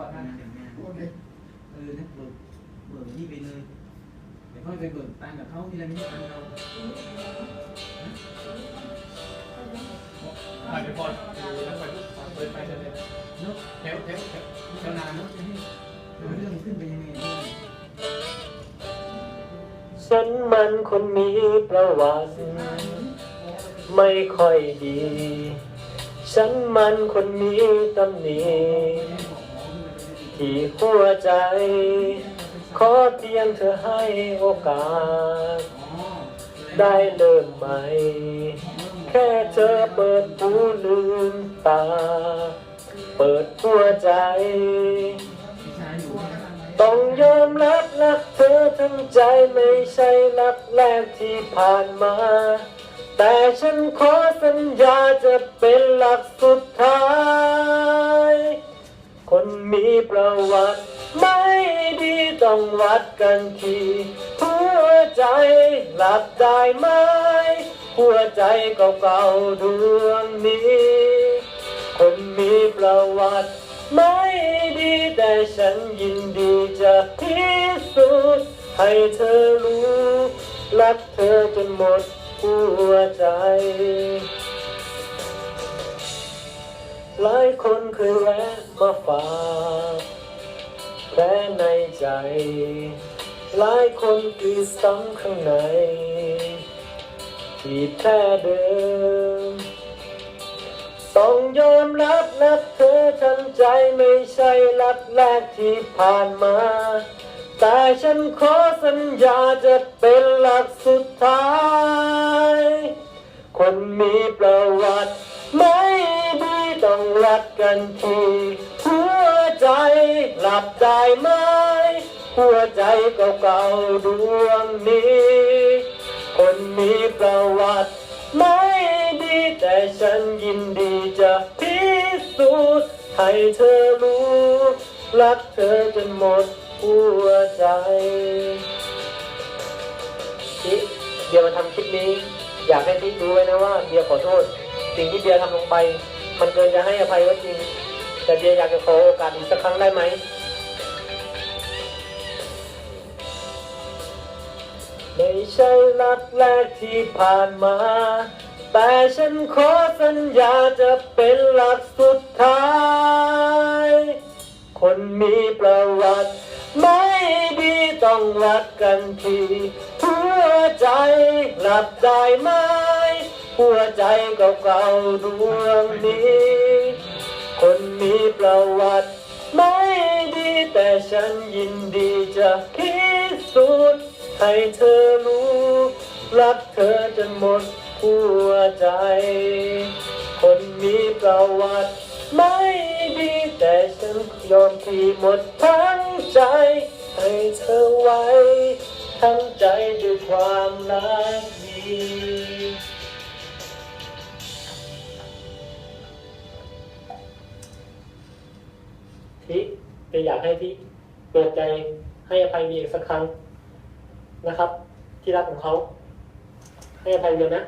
ก่อนหน้าแต่งงานโอเคเออนะเบิกเบิกนี่ไปเลยเดี๋ยวค่อยไปเบิกตังค์กับเขาทีละนิดตังค์เราอะเดี๋ยวพอดูแล้วไปเปิดไฟเฉยเนาะแถวแถวแถวแถวนานเนาะเรื่องขึ้นไปยังไงฉันมันคนมีประวัติไม่ค่อยดี ฉันมันคนมีตำหนิ ที่หัวใจ ขอเพียงเธอให้โอกาสอ๋อได้เริ่มใหม่ แค่เธอเปิดหูลืมตา เปิดหัวใจพี่ชายอยู่ข้างหลังไหมต้องยอมรับรักเธอทั้งใจไม่ใช่รักแรกที่ผ่านมา แต่ฉันขอสัญญาจะเป็นหลักสุดท้ายคน มีประวัติ ไม่ดีต้องวัดกันทีหัวใจหลับได้ไหมหัวใจเก่าๆดวงนี้ คนมีประวัติ ไม่ดีแต่ฉันยินดีจะพิสูจน์ให้เธอรู้ รักเธอจนหมดหัวใจ หลายคนเคยแวะมาฝากแค่ในใจ หลายคนคือซ้ำข้างในที่แท้เดิม ต้องยอมรับรักเธอทั้งใจไม่ใช่รักแรกที่ผ่านมา แต่ฉันขอสัญญาจะเป็นหลักสุดท้าย งรักกันทีหัวใจหลับได้ไหมหัวใจเก่าๆดวงนี้ คนมีประวัติไม่ดีแต่ฉันยินดีจะพิสูจน์ให้เธอรู้ รักเธอจนหมดหัวใจนี่เดี๋ยวมาทำคลิปนี้ อยากให้พี่รู้ไว้นะว่าเบียร์ขอโทษ สิ่งที่เบียร์ทำลงไป มันเกินจะให้อภัยก็จริง แต่เบียร์อยากจะขอโอกาสอีกสักครั้งได้ไหมไม่ใช่รักแรกที่ผ่านมา แต่ฉันขอสัญญาจะเป็นหลักสุดท้าย คนมีประวัติ ไม่ดีต้องรักกันทีหัวใจหลับได้ไหม หัวใจเก่าๆดวงนี้ คนมีประวัติไม่ดีแต่ฉันยินดีจะพิสูจน์ให้เธอรู้ รักเธอจนหมดหัวใจ คนมีประวัติไม่ดีแต่ฉันยอมที่หมดทั้งใจ ให้เธอไว้ ทั้งใจด้วยความรัก ดีที่จะอยากให้พี่เปิดใจให้อภัยมีอีกสักครั้งนะครับ ที่รักของเขาให้อภัยเดียนะ